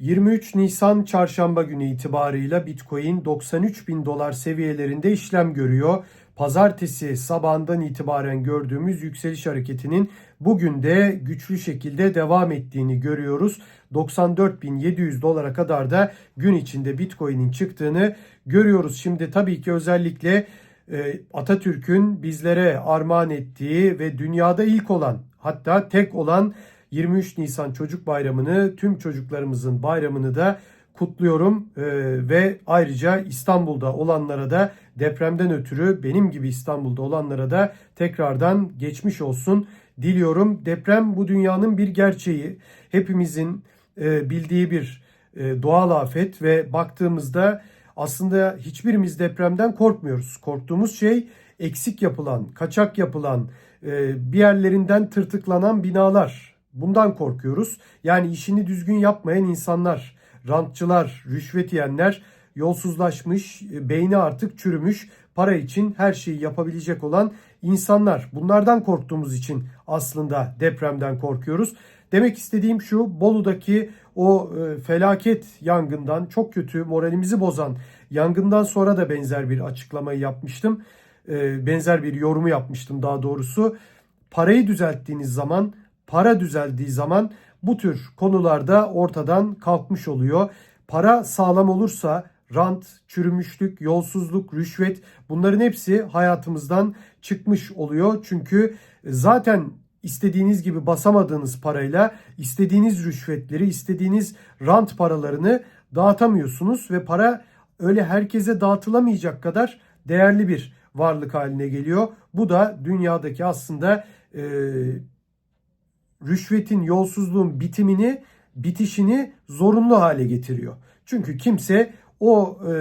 23 Nisan çarşamba günü itibarıyla Bitcoin 93 bin dolar seviyelerinde işlem görüyor. Pazartesi sabahından itibaren gördüğümüz yükseliş hareketinin bugün de güçlü şekilde devam ettiğini görüyoruz. 94.700 dolara kadar da gün içinde Bitcoin'in çıktığını görüyoruz. Şimdi tabii ki özellikle e, Atatürk'ün bizlere armağan ettiği ve dünyada ilk olan hatta tek olan 23 Nisan Çocuk Bayramı'nı tüm çocuklarımızın bayramını da kutluyorum Ee, ve ayrıca İstanbul'da olanlara da depremden ötürü benim gibi İstanbul'da olanlara da tekrardan geçmiş olsun diliyorum. Deprem bu dünyanın bir gerçeği. Hepimizin e, bildiği bir e, doğal afet ve baktığımızda aslında hiçbirimiz depremden korkmuyoruz. Korktuğumuz şey eksik yapılan, kaçak yapılan, e, bir yerlerinden tırtıklanan binalar. Bundan korkuyoruz. Yani işini düzgün yapmayan insanlar, rantçılar, rüşvet yiyenler yolsuzlaşmış, beyni artık çürümüş, para için her şeyi yapabilecek olan insanlar. Bunlardan korktuğumuz için aslında depremden korkuyoruz. Demek istediğim şu Bolu'daki o e, felaket yangından çok kötü moralimizi bozan yangından sonra da benzer bir açıklamayı yapmıştım. E, benzer bir yorumu yapmıştım daha doğrusu. Parayı düzelttiğiniz zaman, para düzeldiği zaman bu tür konularda ortadan kalkmış oluyor. Para sağlam olursa rant, çürümüşlük, yolsuzluk, rüşvet bunların hepsi hayatımızdan çıkmış oluyor. Çünkü zaten istediğiniz gibi basamadığınız parayla istediğiniz rüşvetleri, istediğiniz rant paralarını dağıtamıyorsunuz ve para öyle herkese dağıtılamayacak kadar değerli bir varlık haline geliyor. Bu da dünyadaki aslında e, rüşvetin, yolsuzluğun bitimini, bitişini zorunlu hale getiriyor. Çünkü kimse o e,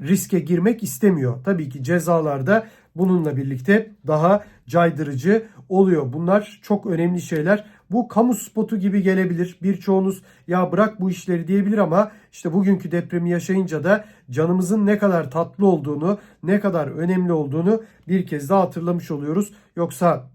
riske girmek istemiyor. Tabii ki cezalar da bununla birlikte daha caydırıcı oluyor. Bunlar çok önemli şeyler. Bu kamu spotu gibi gelebilir. Birçoğunuz ya bırak bu işleri diyebilir ama işte bugünkü depremi yaşayınca da canımızın ne kadar tatlı olduğunu, ne kadar önemli olduğunu bir kez daha hatırlamış oluyoruz. Yoksa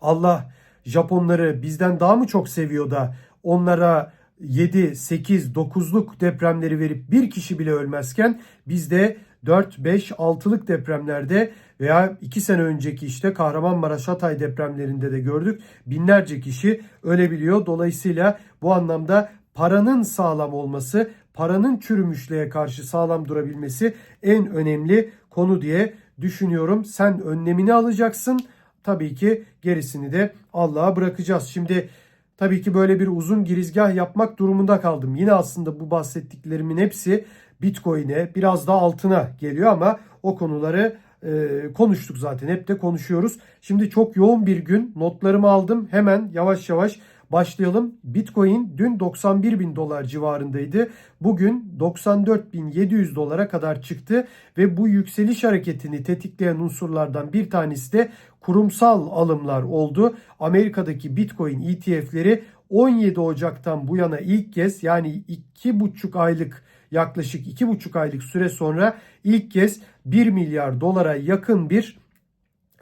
Allah Japonları bizden daha mı çok seviyor da onlara 7, 8, 9'luk depremleri verip bir kişi bile ölmezken bizde 4, 5, 6'lık depremlerde veya 2 sene önceki işte Kahramanmaraş Hatay depremlerinde de gördük. Binlerce kişi ölebiliyor. Dolayısıyla bu anlamda paranın sağlam olması, paranın çürümüşlüğe karşı sağlam durabilmesi en önemli konu diye düşünüyorum. Sen önlemini alacaksın. Tabii ki gerisini de Allah'a bırakacağız. Şimdi tabii ki böyle bir uzun girizgah yapmak durumunda kaldım. Yine aslında bu bahsettiklerimin hepsi Bitcoin'e biraz da altına geliyor ama o konuları e, konuştuk zaten. Hep de konuşuyoruz. Şimdi çok yoğun bir gün. Notlarımı aldım. Hemen yavaş yavaş başlayalım. Bitcoin dün 91 bin dolar civarındaydı. Bugün 94.700 dolara kadar çıktı ve bu yükseliş hareketini tetikleyen unsurlardan bir tanesi de kurumsal alımlar oldu. Amerika'daki Bitcoin ETF'leri 17 Ocak'tan bu yana ilk kez yani 2,5 aylık yaklaşık 2,5 aylık süre sonra ilk kez 1 milyar dolara yakın bir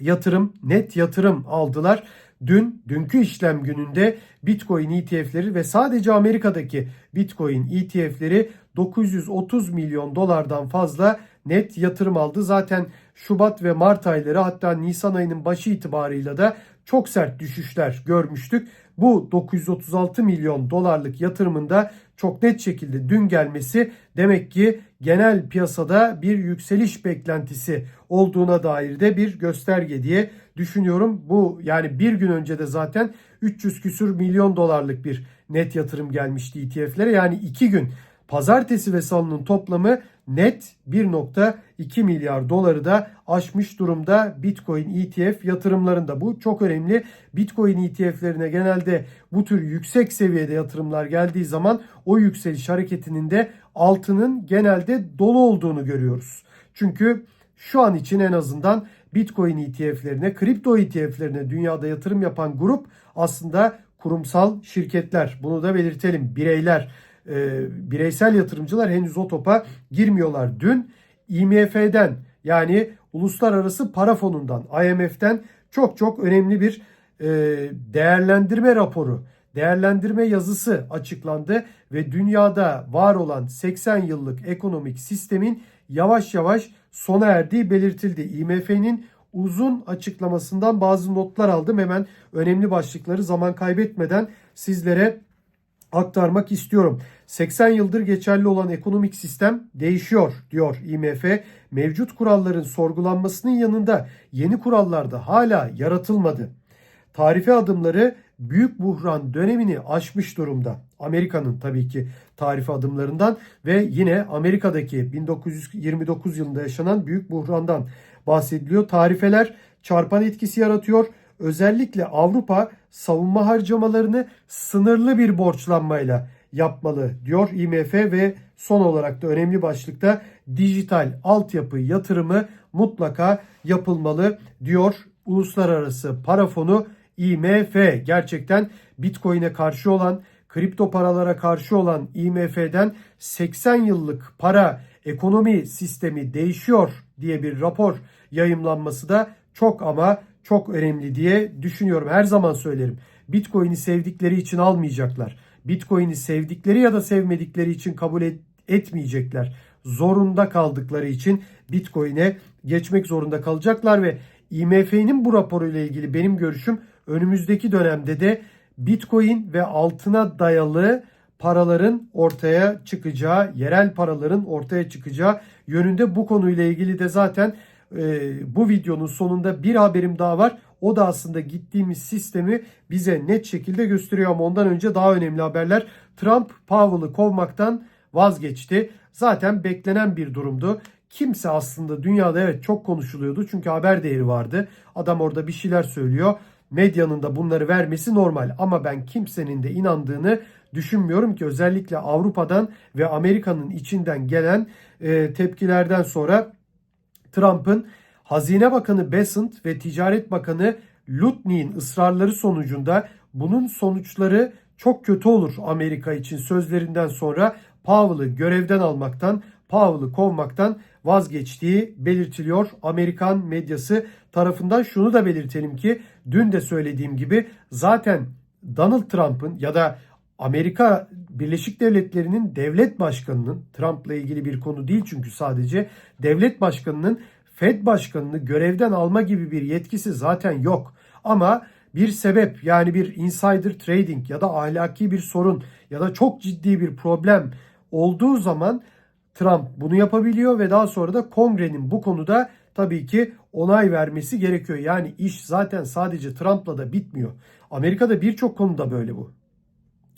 yatırım, net yatırım aldılar. Dün, dünkü işlem gününde Bitcoin ETF'leri ve sadece Amerika'daki Bitcoin ETF'leri 930 milyon dolardan fazla net yatırım aldı. Zaten Şubat ve Mart ayları hatta Nisan ayının başı itibarıyla da çok sert düşüşler görmüştük. Bu 936 milyon dolarlık yatırımında çok net şekilde dün gelmesi demek ki genel piyasada bir yükseliş beklentisi olduğuna dair de bir gösterge diye düşünüyorum. Bu yani bir gün önce de zaten 300 küsür milyon dolarlık bir net yatırım gelmişti ETF'lere. Yani iki gün pazartesi ve salının toplamı net 1.2 milyar doları da aşmış durumda Bitcoin ETF yatırımlarında. Bu çok önemli. Bitcoin ETF'lerine genelde bu tür yüksek seviyede yatırımlar geldiği zaman o yükseliş hareketinin de altının genelde dolu olduğunu görüyoruz. Çünkü şu an için en azından Bitcoin ETF'lerine, kripto ETF'lerine dünyada yatırım yapan grup aslında kurumsal şirketler. Bunu da belirtelim. Bireyler, e, bireysel yatırımcılar henüz o topa girmiyorlar. Dün IMF'den yani Uluslararası Para Fonu'ndan, IMF'den çok çok önemli bir e, değerlendirme raporu değerlendirme yazısı açıklandı ve dünyada var olan 80 yıllık ekonomik sistemin yavaş yavaş sona erdiği belirtildi. IMF'nin uzun açıklamasından bazı notlar aldım. Hemen önemli başlıkları zaman kaybetmeden sizlere aktarmak istiyorum. 80 yıldır geçerli olan ekonomik sistem değişiyor diyor IMF. Mevcut kuralların sorgulanmasının yanında yeni kurallar da hala yaratılmadı. Tarife adımları büyük buhran dönemini aşmış durumda. Amerika'nın tabii ki tarife adımlarından ve yine Amerika'daki 1929 yılında yaşanan büyük buhrandan bahsediliyor. Tarifeler çarpan etkisi yaratıyor. Özellikle Avrupa savunma harcamalarını sınırlı bir borçlanmayla yapmalı diyor IMF ve son olarak da önemli başlıkta dijital altyapı yatırımı mutlaka yapılmalı diyor Uluslararası Para Fonu IMF. Gerçekten Bitcoin'e karşı olan, kripto paralara karşı olan IMF'den 80 yıllık para ekonomi sistemi değişiyor diye bir rapor yayımlanması da çok ama çok önemli diye düşünüyorum. Her zaman söylerim. Bitcoin'i sevdikleri için almayacaklar. Bitcoin'i sevdikleri ya da sevmedikleri için kabul et, etmeyecekler. Zorunda kaldıkları için Bitcoin'e geçmek zorunda kalacaklar ve IMF'nin bu raporuyla ilgili benim görüşüm önümüzdeki dönemde de Bitcoin ve altına dayalı paraların ortaya çıkacağı, yerel paraların ortaya çıkacağı yönünde bu konuyla ilgili de zaten e, bu videonun sonunda bir haberim daha var. O da aslında gittiğimiz sistemi bize net şekilde gösteriyor ama ondan önce daha önemli haberler. Trump Powell'ı kovmaktan vazgeçti. Zaten beklenen bir durumdu. Kimse aslında dünyada evet çok konuşuluyordu çünkü haber değeri vardı. Adam orada bir şeyler söylüyor. Medyanın da bunları vermesi normal ama ben kimsenin de inandığını düşünmüyorum ki özellikle Avrupa'dan ve Amerika'nın içinden gelen e, tepkilerden sonra Trump'ın Hazine Bakanı Bessent ve Ticaret Bakanı Lutni'nin ısrarları sonucunda bunun sonuçları çok kötü olur Amerika için sözlerinden sonra Powell'ı görevden almaktan, Powell'ı kovmaktan vazgeçtiği belirtiliyor. Amerikan medyası tarafından şunu da belirtelim ki dün de söylediğim gibi zaten Donald Trump'ın ya da Amerika Birleşik Devletleri'nin devlet başkanının Trump'la ilgili bir konu değil çünkü sadece devlet başkanının Fed başkanını görevden alma gibi bir yetkisi zaten yok. Ama bir sebep yani bir insider trading ya da ahlaki bir sorun ya da çok ciddi bir problem olduğu zaman Trump bunu yapabiliyor ve daha sonra da kongrenin bu konuda tabii ki onay vermesi gerekiyor. Yani iş zaten sadece Trump'la da bitmiyor. Amerika'da birçok konuda böyle bu.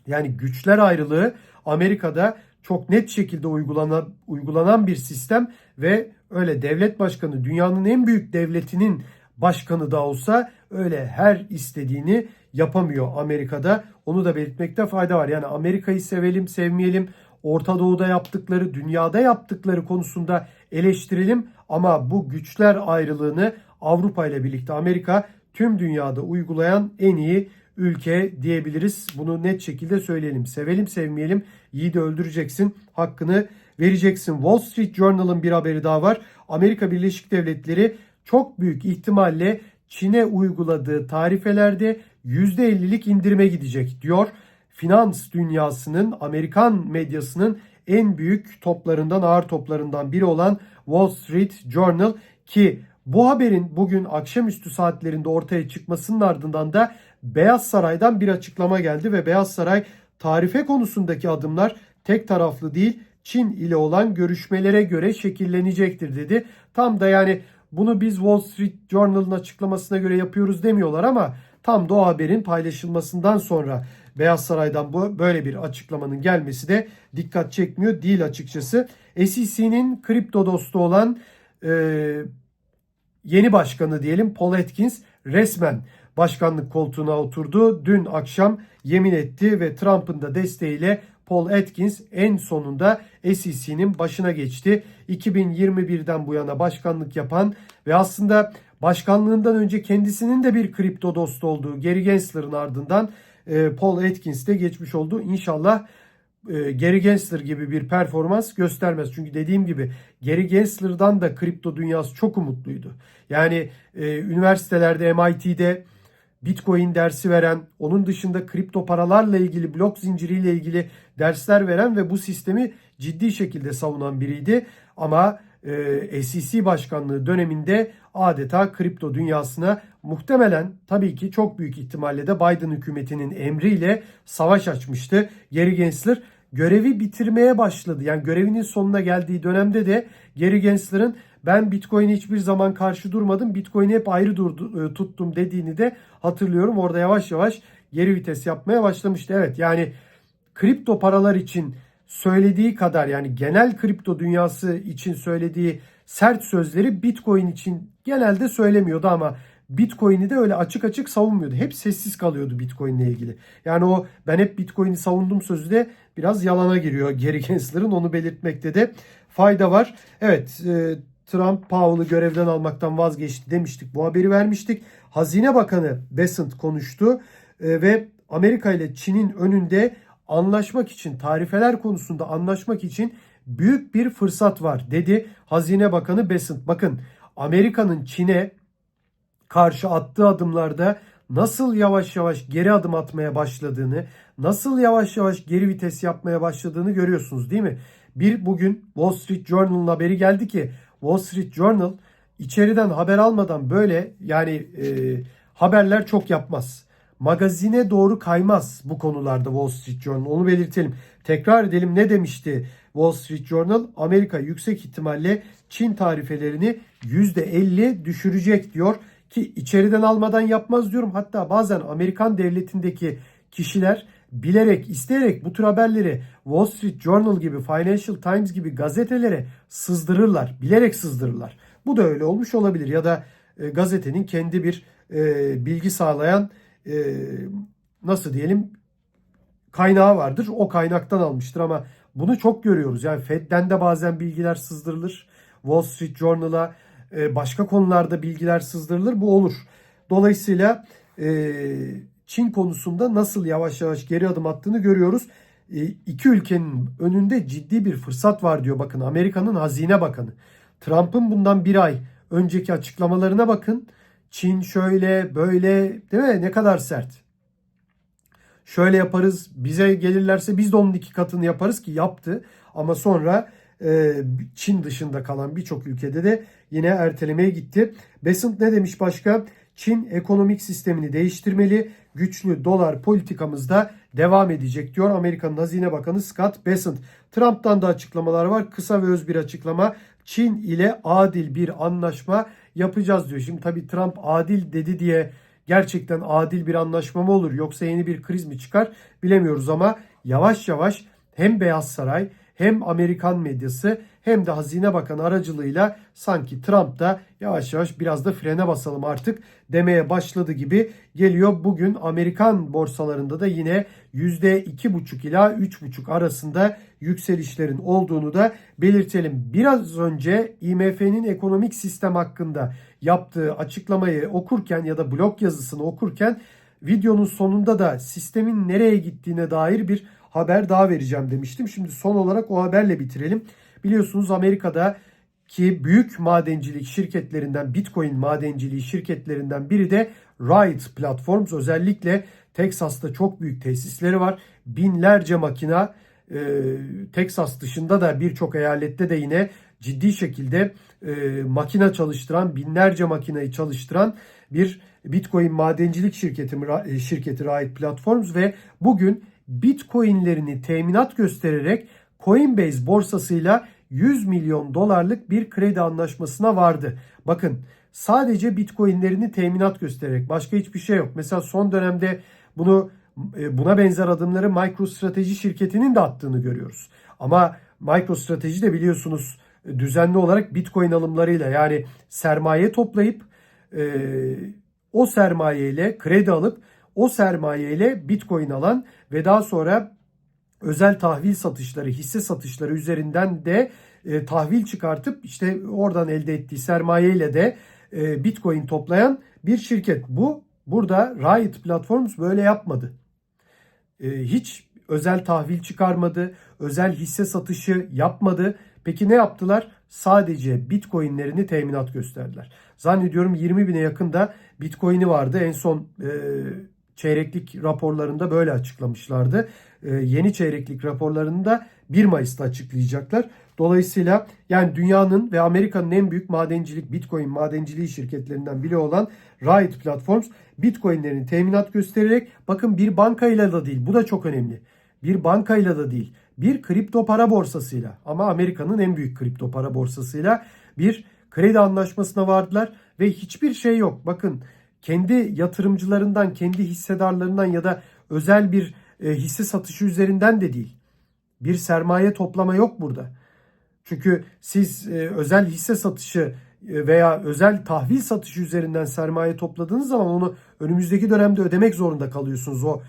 Yani güçler ayrılığı Amerika'da çok net şekilde uygulanan, uygulanan bir sistem ve öyle devlet başkanı dünyanın en büyük devletinin başkanı da olsa öyle her istediğini yapamıyor Amerika'da. Onu da belirtmekte fayda var. Yani Amerika'yı sevelim, sevmeyelim. Orta Doğu'da yaptıkları, dünyada yaptıkları konusunda eleştirelim ama bu güçler ayrılığını Avrupa ile birlikte Amerika tüm dünyada uygulayan en iyi ülke diyebiliriz. Bunu net şekilde söyleyelim. Sevelim sevmeyelim yiğidi öldüreceksin. Hakkını vereceksin. Wall Street Journal'ın bir haberi daha var. Amerika Birleşik Devletleri çok büyük ihtimalle Çin'e uyguladığı tarifelerde %50'lik indirime gidecek diyor. Finans dünyasının, Amerikan medyasının en büyük toplarından, ağır toplarından biri olan Wall Street Journal ki bu haberin bugün akşamüstü saatlerinde ortaya çıkmasının ardından da Beyaz Saray'dan bir açıklama geldi ve Beyaz Saray tarife konusundaki adımlar tek taraflı değil Çin ile olan görüşmelere göre şekillenecektir dedi. Tam da yani bunu biz Wall Street Journal'ın açıklamasına göre yapıyoruz demiyorlar ama tam da o haberin paylaşılmasından sonra Beyaz Saray'dan bu böyle bir açıklamanın gelmesi de dikkat çekmiyor değil açıkçası. SEC'nin kripto dostu olan e, yeni başkanı diyelim Paul Atkins resmen başkanlık koltuğuna oturdu. Dün akşam yemin etti ve Trump'ın da desteğiyle Paul Atkins en sonunda SEC'nin başına geçti. 2021'den bu yana başkanlık yapan ve aslında başkanlığından önce kendisinin de bir kripto dostu olduğu Gary Gensler'ın ardından e, Paul Atkins de geçmiş oldu. İnşallah e, Gary Gensler gibi bir performans göstermez. Çünkü dediğim gibi Gary Gensler'dan da kripto dünyası çok umutluydu. Yani e, üniversitelerde MIT'de Bitcoin dersi veren, onun dışında kripto paralarla ilgili, blok zinciriyle ilgili dersler veren ve bu sistemi ciddi şekilde savunan biriydi. Ama e, SEC başkanlığı döneminde adeta kripto dünyasına muhtemelen tabii ki çok büyük ihtimalle de Biden hükümetinin emriyle savaş açmıştı. Gary Gensler görevi bitirmeye başladı. Yani görevinin sonuna geldiği dönemde de Gary Gensler'ın ben Bitcoin'e hiçbir zaman karşı durmadım. Bitcoin'i hep ayrı durdu, e, tuttum dediğini de hatırlıyorum. Orada yavaş yavaş geri vites yapmaya başlamıştı. Evet yani kripto paralar için söylediği kadar yani genel kripto dünyası için söylediği sert sözleri Bitcoin için genelde söylemiyordu ama Bitcoin'i de öyle açık açık savunmuyordu. Hep sessiz kalıyordu Bitcoin ile ilgili. Yani o ben hep Bitcoin'i savundum sözü de biraz yalana giriyor Gary Gensler'ın onu belirtmekte de fayda var. Evet e, Trump Powell'ı görevden almaktan vazgeçti demiştik. Bu haberi vermiştik. Hazine Bakanı Bessent konuştu e, ve Amerika ile Çin'in önünde anlaşmak için, tarifeler konusunda anlaşmak için büyük bir fırsat var dedi Hazine Bakanı Bessent. Bakın Amerika'nın Çin'e karşı attığı adımlarda nasıl yavaş yavaş geri adım atmaya başladığını, nasıl yavaş yavaş geri vites yapmaya başladığını görüyorsunuz değil mi? Bir bugün Wall Street Journal'ın haberi geldi ki Wall Street Journal içeriden haber almadan böyle yani e, haberler çok yapmaz. Magazine doğru kaymaz bu konularda Wall Street Journal. Onu belirtelim. Tekrar edelim ne demişti Wall Street Journal? Amerika yüksek ihtimalle Çin tarifelerini %50 düşürecek diyor ki içeriden almadan yapmaz diyorum. Hatta bazen Amerikan devletindeki kişiler bilerek, isteyerek bu tür haberleri Wall Street Journal gibi, Financial Times gibi gazetelere sızdırırlar. Bilerek sızdırırlar. Bu da öyle olmuş olabilir ya da e, gazetenin kendi bir e, bilgi sağlayan e, nasıl diyelim kaynağı vardır. O kaynaktan almıştır ama bunu çok görüyoruz. Yani Fed'den de bazen bilgiler sızdırılır. Wall Street Journal'a e, başka konularda bilgiler sızdırılır. Bu olur. Dolayısıyla e, Çin konusunda nasıl yavaş yavaş geri adım attığını görüyoruz. E, iki ülkenin önünde ciddi bir fırsat var diyor bakın Amerika'nın Hazine Bakanı. Trump'ın bundan bir ay önceki açıklamalarına bakın. Çin şöyle böyle değil mi? Ne kadar sert. Şöyle yaparız bize gelirlerse biz de onun iki katını yaparız ki yaptı. Ama sonra e, Çin dışında kalan birçok ülkede de yine ertelemeye gitti. Besant ne demiş başka? Çin ekonomik sistemini değiştirmeli. Güçlü dolar politikamızda devam edecek diyor Amerika'nın Hazine Bakanı Scott Bessent. Trump'tan da açıklamalar var. Kısa ve öz bir açıklama. Çin ile adil bir anlaşma yapacağız diyor. Şimdi tabii Trump adil dedi diye gerçekten adil bir anlaşma mı olur yoksa yeni bir kriz mi çıkar bilemiyoruz ama yavaş yavaş hem Beyaz Saray hem Amerikan medyası hem de Hazine Bakanı aracılığıyla sanki Trump da yavaş yavaş biraz da frene basalım artık demeye başladı gibi geliyor. Bugün Amerikan borsalarında da yine %2,5 ila 3,5 arasında yükselişlerin olduğunu da belirtelim. Biraz önce IMF'nin ekonomik sistem hakkında yaptığı açıklamayı okurken ya da blog yazısını okurken videonun sonunda da sistemin nereye gittiğine dair bir haber daha vereceğim demiştim. Şimdi son olarak o haberle bitirelim. Biliyorsunuz Amerika'da ki büyük madencilik şirketlerinden Bitcoin madenciliği şirketlerinden biri de Riot Platforms. Özellikle Texas'ta çok büyük tesisleri var. Binlerce makina e, Texas dışında da birçok eyalette de yine ciddi şekilde e, makine çalıştıran, binlerce makineyi çalıştıran bir Bitcoin madencilik şirketi şirketi Riot Platforms ve bugün Bitcoin'lerini teminat göstererek Coinbase borsasıyla 100 milyon dolarlık bir kredi anlaşmasına vardı. Bakın sadece Bitcoin'lerini teminat göstererek başka hiçbir şey yok. Mesela son dönemde bunu e, buna benzer adımları MicroStrateji şirketinin de attığını görüyoruz. Ama MicroStrateji de biliyorsunuz e, düzenli olarak Bitcoin alımlarıyla yani sermaye toplayıp e, o sermayeyle kredi alıp o sermayeyle Bitcoin alan ve daha sonra özel tahvil satışları, hisse satışları üzerinden de e, tahvil çıkartıp işte oradan elde ettiği sermayeyle de e, Bitcoin toplayan bir şirket. Bu burada Riot Platforms böyle yapmadı. E, hiç özel tahvil çıkarmadı, özel hisse satışı yapmadı. Peki ne yaptılar? sadece Bitcoin'lerini teminat gösterdiler. Zannediyorum 20 bine yakın da Bitcoin'i vardı. En son e, çeyreklik raporlarında böyle açıklamışlardı. E, yeni çeyreklik raporlarında 1 Mayıs'ta açıklayacaklar. Dolayısıyla yani dünyanın ve Amerika'nın en büyük madencilik, Bitcoin madenciliği şirketlerinden biri olan Riot Platforms Bitcoin'lerini teminat göstererek bakın bir bankayla da değil bu da çok önemli. Bir bankayla da değil bir kripto para borsasıyla ama Amerika'nın en büyük kripto para borsasıyla bir kredi anlaşmasına vardılar ve hiçbir şey yok. Bakın kendi yatırımcılarından, kendi hissedarlarından ya da özel bir e, hisse satışı üzerinden de değil. Bir sermaye toplama yok burada. Çünkü siz e, özel hisse satışı e, veya özel tahvil satışı üzerinden sermaye topladığınız zaman onu önümüzdeki dönemde ödemek zorunda kalıyorsunuz o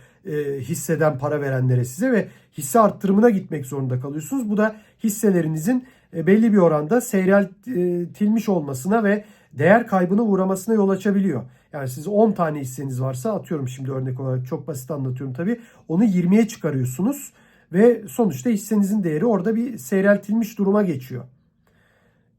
hisseden para verenlere size ve hisse arttırımına gitmek zorunda kalıyorsunuz. Bu da hisselerinizin belli bir oranda seyreltilmiş olmasına ve değer kaybına uğramasına yol açabiliyor. Yani siz 10 tane hisseniz varsa atıyorum şimdi örnek olarak çok basit anlatıyorum tabii. Onu 20'ye çıkarıyorsunuz ve sonuçta hissenizin değeri orada bir seyreltilmiş duruma geçiyor.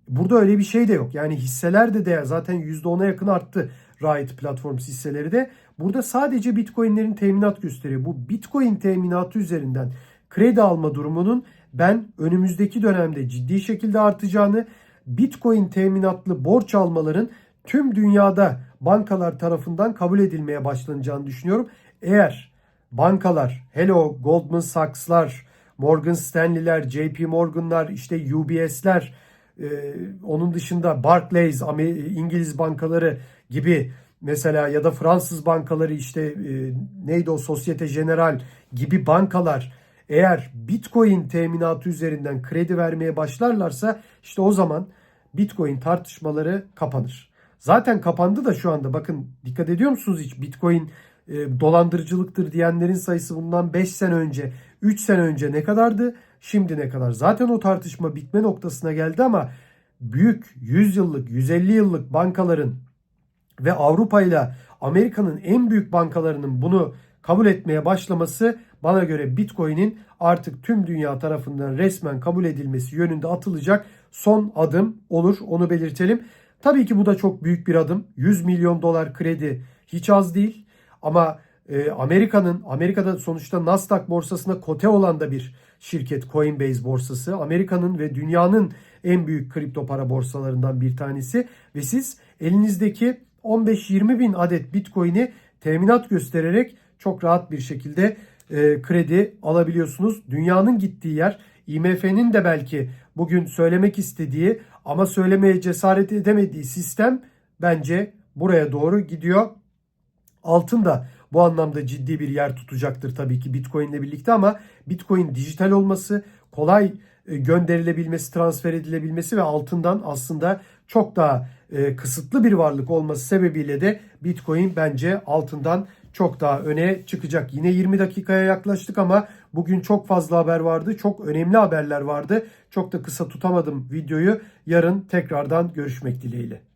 Burada öyle bir şey de yok. Yani hisseler de değer zaten %10'a yakın arttı Riot Platforms hisseleri de. Burada sadece Bitcoin'lerin teminat gösteriyor. Bu Bitcoin teminatı üzerinden kredi alma durumunun ben önümüzdeki dönemde ciddi şekilde artacağını, Bitcoin teminatlı borç almaların tüm dünyada bankalar tarafından kabul edilmeye başlanacağını düşünüyorum. Eğer bankalar, hello Goldman Sachs'lar, Morgan Stanley'ler, JP Morgan'lar, işte UBS'ler, e, onun dışında Barclays, İngiliz bankaları gibi mesela ya da Fransız bankaları işte e, neydi o Societe Generale gibi bankalar eğer Bitcoin teminatı üzerinden kredi vermeye başlarlarsa işte o zaman Bitcoin tartışmaları kapanır. Zaten kapandı da şu anda bakın dikkat ediyor musunuz hiç Bitcoin e, dolandırıcılıktır diyenlerin sayısı bundan 5 sene önce 3 sene önce ne kadardı? Şimdi ne kadar? Zaten o tartışma bitme noktasına geldi ama büyük 100 yıllık 150 yıllık bankaların ve Avrupa ile Amerika'nın en büyük bankalarının bunu kabul etmeye başlaması bana göre Bitcoin'in artık tüm dünya tarafından resmen kabul edilmesi yönünde atılacak son adım olur. Onu belirtelim. Tabii ki bu da çok büyük bir adım. 100 milyon dolar kredi hiç az değil. Ama e, Amerika'nın Amerika'da sonuçta Nasdaq borsasında kote olan da bir şirket Coinbase borsası. Amerika'nın ve dünyanın en büyük kripto para borsalarından bir tanesi. Ve siz elinizdeki 15-20 bin adet Bitcoin'i teminat göstererek çok rahat bir şekilde e, kredi alabiliyorsunuz. Dünyanın gittiği yer IMF'nin de belki bugün söylemek istediği ama söylemeye cesaret edemediği sistem bence buraya doğru gidiyor. Altın da bu anlamda ciddi bir yer tutacaktır tabii ki Bitcoin ile birlikte ama Bitcoin dijital olması, kolay e, gönderilebilmesi, transfer edilebilmesi ve altından aslında çok daha e, kısıtlı bir varlık olması sebebiyle de Bitcoin bence altından çok daha öne çıkacak. Yine 20 dakikaya yaklaştık ama bugün çok fazla haber vardı. Çok önemli haberler vardı. Çok da kısa tutamadım videoyu. Yarın tekrardan görüşmek dileğiyle.